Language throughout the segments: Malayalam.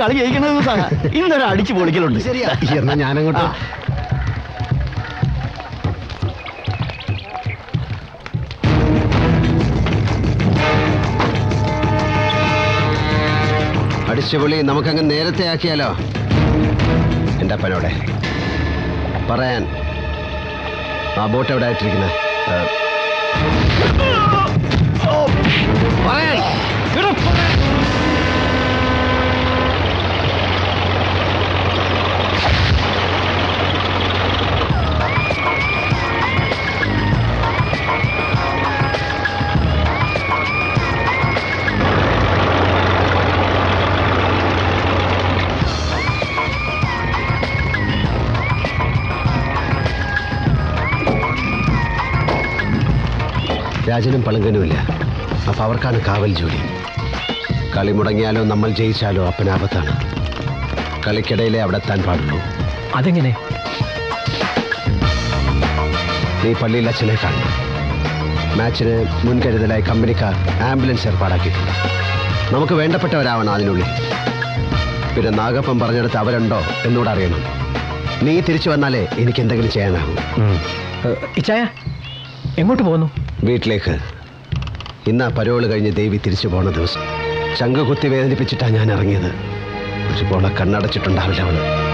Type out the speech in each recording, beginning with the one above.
കളി ജയിക്കണത് ഇന്നൊരു അടിച്ചു പൊളിക്കലുണ്ട്. ശരിയാ. എന്നാ ഞാനങ്ങോട്ട്. അടിച്ചുപൊളി നമുക്കങ്ങ് നേരത്തെ ആക്കിയാലോ? എന്റെ അപ്പനോടെ. പറയാൻ ആ ബോട്ട് എവിടെ ആയിട്ടിരിക്കുന്നത് രാജനും പളുങ്കനുമില്ല. അപ്പൊ അവർക്കാണ് കാവൽ ജോലി. കളി മുടങ്ങിയാലോ നമ്മൾ ജയിച്ചാലോ അപ്പനാപത്താണ് കളിക്കിടയിലേ അവിടെ എത്താൻ പാടുള്ളൂ. അതെങ്ങനെ? നീ പള്ളിയിൽ അച്ഛനെ കാണണം മാച്ചിന് മുൻകരുതലായി കമ്പനിക്കാർ ആംബുലൻസ് ഏർപ്പാടാക്കിയിട്ടുണ്ട്. നമുക്ക് വേണ്ടപ്പെട്ടവരാവണം അതിനുള്ളിൽ. പിന്നെ നാഗപ്പം പറഞ്ഞെടുത്ത് അവരുണ്ടോ എന്നൂടെ അറിയണം. നീ തിരിച്ചു വന്നാലേ എനിക്ക് എന്തെങ്കിലും ചെയ്യാനാകും ഇച്ചായ എങ്ങോട്ട് പോകുന്നു? വീട്ടിലേക്ക്. ഇന്ന് ആ പരോൾ കഴിഞ്ഞ് ദേവി തിരിച്ചു പോണ ദിവസം. ചങ്ക് കുത്തി വേദനിപ്പിച്ചിട്ടാണ് ഞാൻ ഇറങ്ങിയത്. ഒരുപോലെ കണ്ണടച്ചിട്ടുണ്ടാവില്ല അവൾ.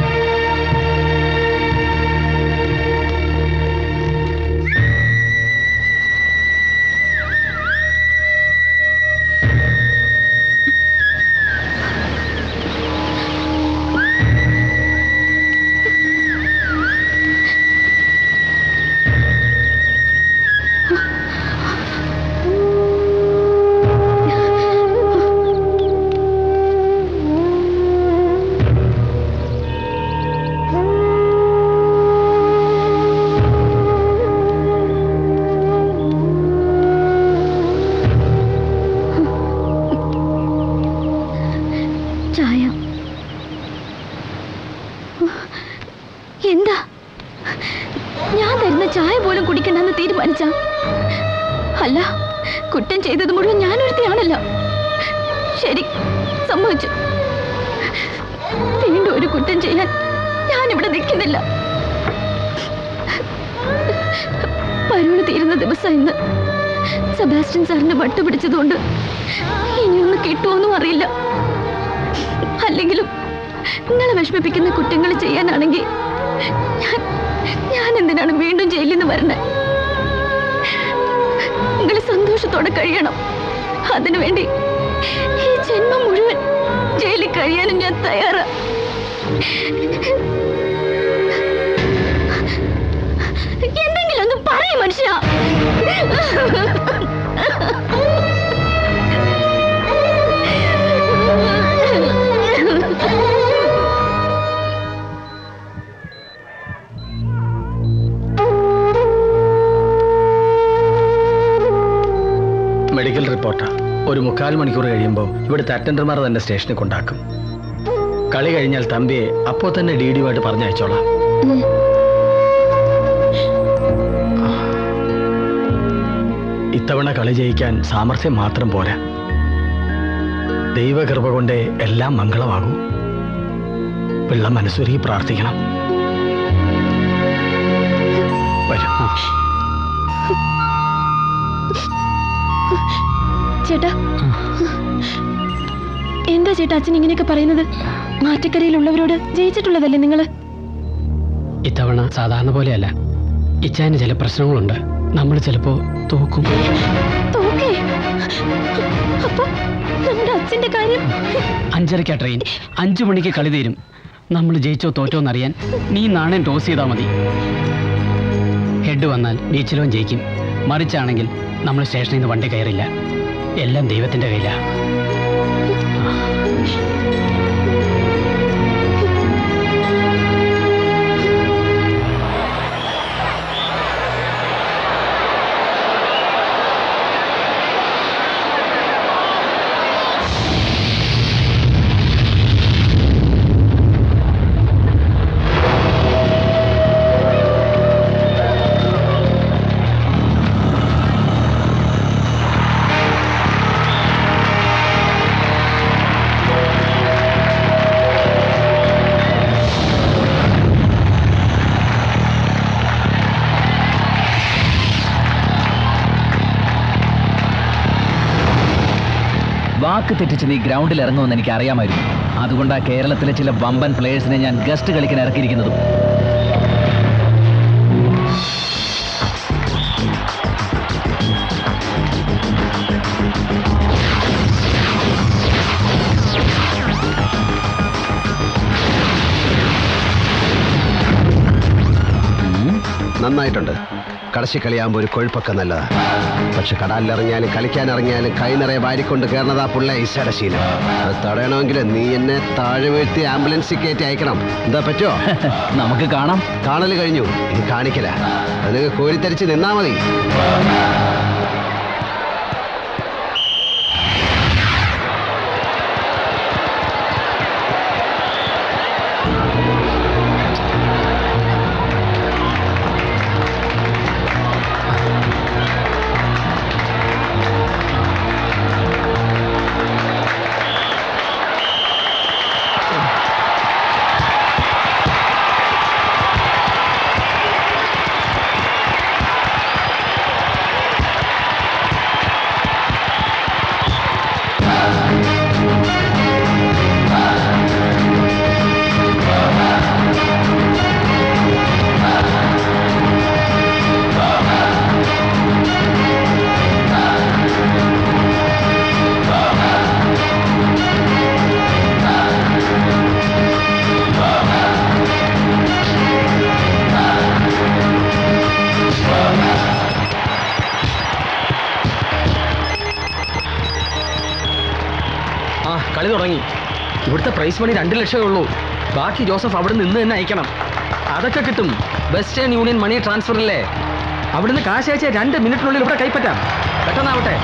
സെബാസ്റ്റ്യൻ സാറിന് വട്ട് പിടിച്ചതുകൊണ്ട് ഇനിയൊന്ന് കിട്ടുമോന്നും അറിയില്ല. അല്ലെങ്കിലും നിങ്ങളെ വിഷമിപ്പിക്കുന്ന കുറ്റങ്ങൾ ചെയ്യാനാണെങ്കിൽ ഞാൻ എന്തിനാണ് വീണ്ടും ജയിലിൽ നിന്ന് വരണേ? നിങ്ങൾ സന്തോഷത്തോടെ കഴിയണം. അതിനുവേണ്ടി ഈ ജന്മം മുഴുവൻ ജയിലിൽ കഴിയാനും ഞാൻ തയ്യാറാ. മെഡിക്കൽ റിപ്പോർട്ടാ ഒരു മുക്കാൽ മണിക്കൂർ കഴിയുമ്പോൾ ഇവിടുത്തെ അറ്റൻഡർമാർ തന്നെ സ്റ്റേഷനിൽ കൊണ്ടാക്കും. കളി കഴിഞ്ഞാൽ തമ്പിയെ അപ്പോൾ തന്നെ ഡി ഡിയുമായിട്ട് പറഞ്ഞയച്ചോളാം. ഇത്തവണ കളി ജയിക്കാൻ സാമർഥ്യം മാത്രം പോരാ. ദൈവകൃപ കൊണ്ട് എല്ലാം മംഗളമാകൂ. പിള്ള മനസ്സുരുകി പ്രാർത്ഥിക്കണം. ചേട്ടാ. എന്താ ചേട്ടാ അച്ഛൻ ഇങ്ങനെയൊക്കെ പറയുന്നത്? മാറ്റക്കരയിലുള്ളവരോട് ജയിച്ചിട്ടുള്ളതല്ലേ നിങ്ങൾ? ഇത്തവണ സാധാരണ പോലെയല്ല. ഇച്ചാന് ചില പ്രശ്നങ്ങളുണ്ട്. നമ്മൾ ചിലപ്പോ തോക്കും. അച്ഛന്റെ കാര്യം? അഞ്ചരക്കാ ട്രെയിൻ അഞ്ചു മണിക്ക് കളി തീരും. നമ്മൾ ജയിച്ചോ തോറ്റോ എന്നറിയാൻ നീ നാണയം ടോസ് ചെയ്താൽ മതി. ഹെഡ് വന്നാൽ ബീച്ചിലോ ജയിക്കും. മറിച്ചാണെങ്കിൽ നമ്മൾ സ്റ്റേഷനിൽ നിന്ന് വണ്ടി കയറില്ല. എല്ലാം ദൈവത്തിന്റെ കയ്യിലാ. വാക്ക് തെറ്റിച്ച് നീ ഗ്രൗണ്ടിൽ ഇറങ്ങുമെന്ന് എനിക്ക് അറിയാമായിരുന്നു അതുകൊണ്ടാണ് കേരളത്തിലെ ചില വമ്പൻ പ്ലേയേഴ്സിനെ ഞാൻ ഗസ്റ്റ് കളിക്കാൻ ഇറക്കിയിരിക്കുന്നതും. നന്നായിട്ടുണ്ട്. കടശി കളിയാകുമ്പോൾ ഒരു കൊഴുപ്പൊക്കെ നല്ലതാ. പക്ഷെ കടലിലിറങ്ങിയാലും കളിക്കാനിറങ്ങിയാലും കൈ നിറയെ വാരിക്കൊണ്ട് കയറുന്നതാ പുള്ള ഈശയുടെ ശീലം. അത് തടയണമെങ്കിൽ നീ എന്നെ താഴെ വീഴ്ത്തി ആംബുലൻസിൽ കയറ്റി അയക്കണം. എന്താ പറ്റുമോ നമുക്ക് കാണാം. കാണൽ കഴിഞ്ഞു. ഇനി കാണിക്കല. അത് നിങ്ങൾ കോരിത്തരിച്ച് നിന്നാ മതി. പ്രൈസ് മണി രണ്ട് ലക്ഷമേ ഉള്ളൂ. ബാക്കി ജോസഫ് അവിടെ നിന്ന് തന്നെ അയക്കണം. അതൊക്കെ കിട്ടും. വെസ്റ്റേൺ യൂണിയൻ മണി ട്രാൻസ്ഫർ ട്രാൻസ്ഫറില്ലേ അവിടുന്ന് കാശ് അയച്ച രണ്ട് മിനിറ്റിനുള്ളിൽ ഇവിടെ കൈപ്പറ്റാം. പെട്ടെന്നാവട്ടെ.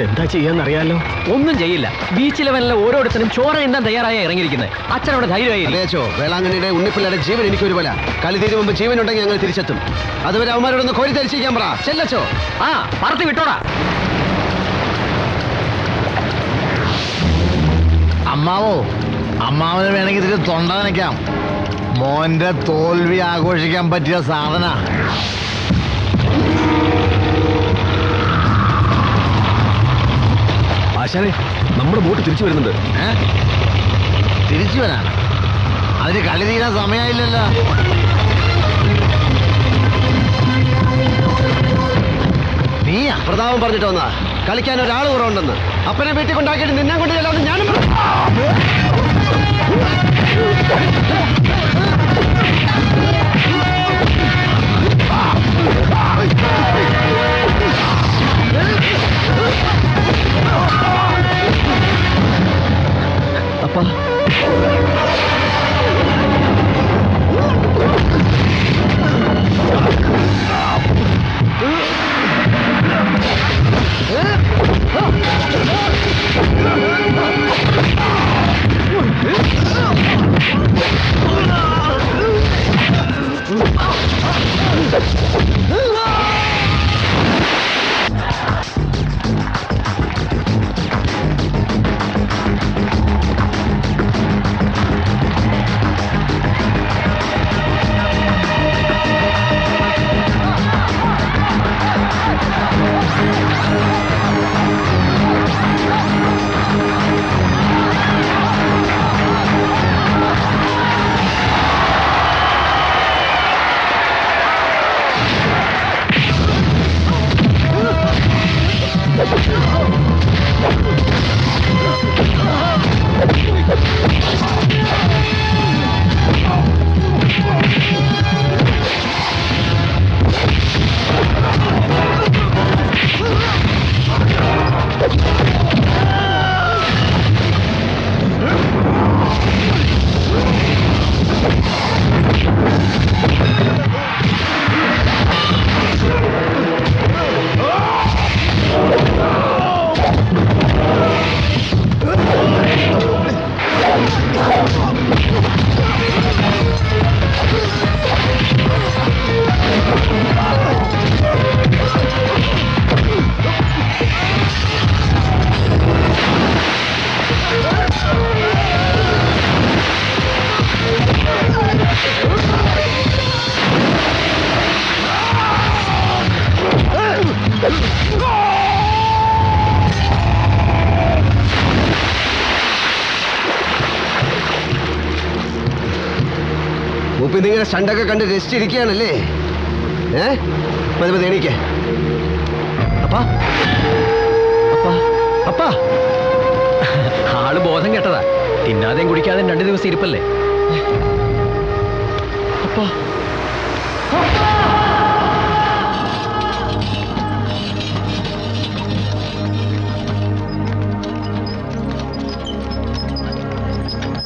എന്താ ചെയ്യാന്നറിയാലോ? ഒന്നും ചെയ്യില്ല. ബീച്ച് ലെവലിലെ ഓരോരുത്തരും ചോര എണ്ണാൻ തയ്യാറായി ഇറങ്ങിയിരിക്കുന്നത് അച്ഛനോട് ധൈര്യമായി അറിയാച്ചോ വേളാങ്കണ്ണിയുടെ ഉണ്ണിപ്പിള്ളയുടെ ജീവൻ എനിക്ക് ഒരു ഒരുപോലെ. കളി തീരു മുമ്പ് ജീവൻ ഉണ്ടെങ്കിൽ ഞങ്ങൾ തിരിച്ചെത്തും. അതുവരെ അവന്മാരോടൊന്ന് കോരി തരിച്ചിരിക്കാൻ പറ. ചെല്ലച്ചോ ആ പറത്തി വിട്ടോടാ. അമ്മാവോ അമ്മാവന് വേണമെങ്കിൽ ഇതിൽ തൊണ്ട നനയ്ക്കാം. മോന്റെ തോൽവി ആഘോഷിക്കാൻ പറ്റിയ സാധന. ആശാനെ നമ്മുടെ ബോട്ട് തിരിച്ചു വരുന്നുണ്ട്. തിരിച്ചു വരാൻ അതിന് കളി തീരാൻ സമയമായില്ലല്ലോ. നീ അപ്രതാപം പറഞ്ഞിട്ട് വന്നാ കളിക്കാൻ ഒരാൾ കുറവുണ്ടെന്ന്. അപ്പനെ വീട്ടിൽ കൊണ്ടാക്കിയിട്ട് നിന്നെ കൊണ്ട് ചെല്ലാമെന്ന് ഞാനും తప్ప Ah! സ്റ്റണ്ടൊക്കെ കണ്ട് രസിച്ച് ഇരിക്കുകയാണല്ലേ ഏ? മതി മതി എണീക്കേ. അപ്പാ. അപ്പാ. അപ്പാ. ആൾ ബോധം കേട്ടതാ. തിന്നാതെയും കുടിക്കാതെയും രണ്ട് ദിവസം ഇരിപ്പല്ലേ? അപ്പാ.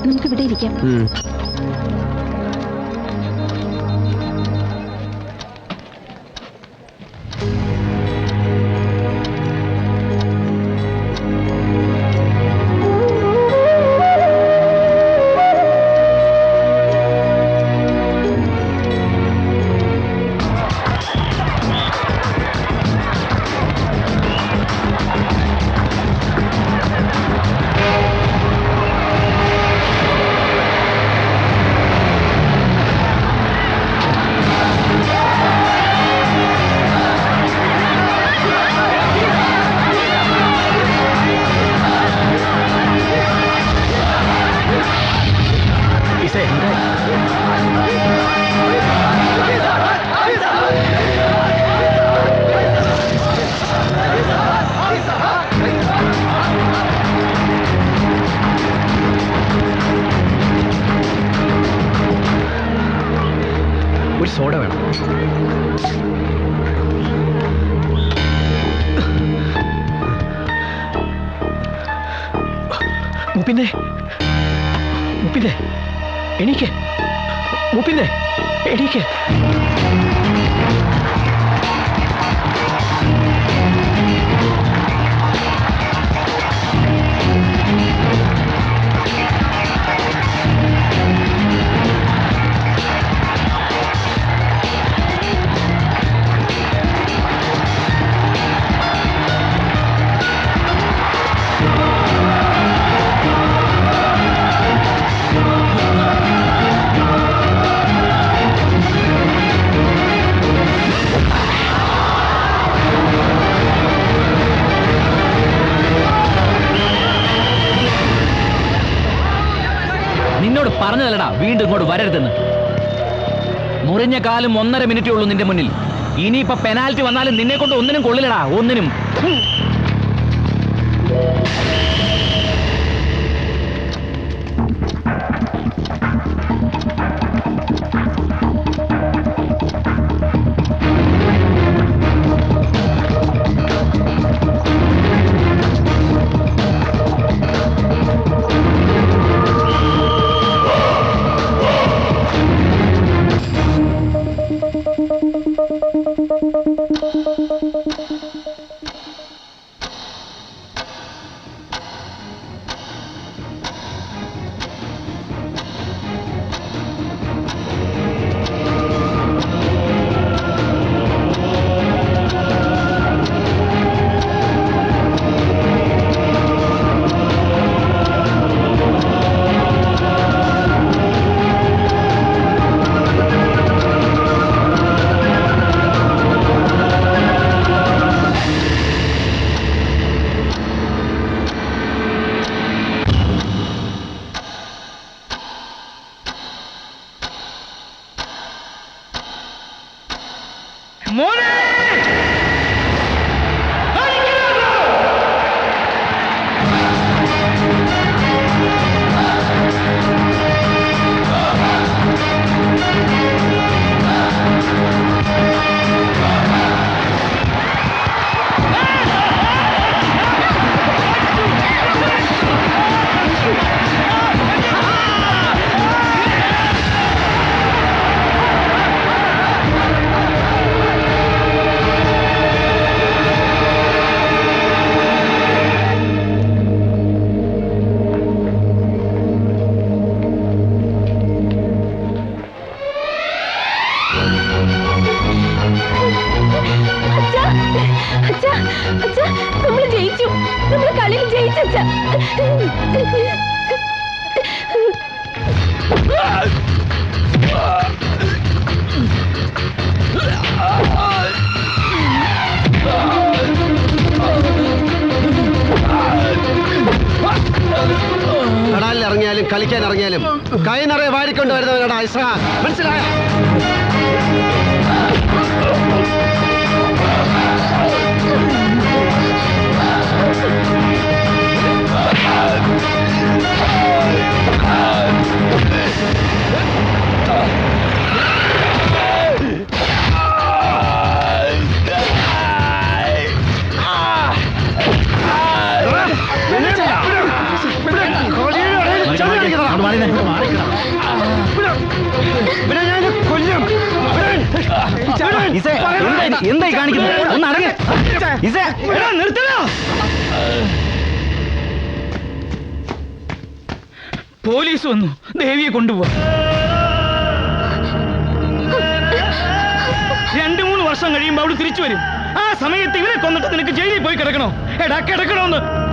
നമുക്ക് ഇവിടെ സോഡ വേണം. മുപ്പിന്റെ മുപ്പിന്റെ എണീക്ക്. മുപ്പിന്റെ എണീക്ക്. വീണ്ടും ഇങ്ങോട്ട് വരരുതെന്ന്. മുറിഞ്ഞ കാലം ഒന്നര മിനിറ്റേ ഉള്ളൂ നിന്റെ മുന്നിൽ. ഇനിയിപ്പോ പെനാൽറ്റി വന്നാലും നിന്നെ കൊണ്ട് ഒന്നിനും കൊള്ളില്ലടാ ഒന്നിനും. കളിക്കാൻ ഇറങ്ങിയാലും കൈ നിറയെ വാരിക്കൊണ്ട് വരുന്നവരാണ് ഇസ്ഹാൻ മനസ്സിലായ? എന്തായി കാണിക്കുന്നത്? ഒന്ന് അടങ്ങ്. ഇസേ. പോലീസ് വന്നു. ദേവിയെ കൊണ്ടുപോവാ. രണ്ടു മൂന്ന് വർഷം കഴിയുമ്പോൾ അവിടെ തിരിച്ചു വരും. ആ സമയത്ത് ഇവരെ കൊന്നിട്ട് നിനക്ക് ജയിലിൽ പോയി കിടക്കണോ? എടാ കിടക്കണോന്ന്.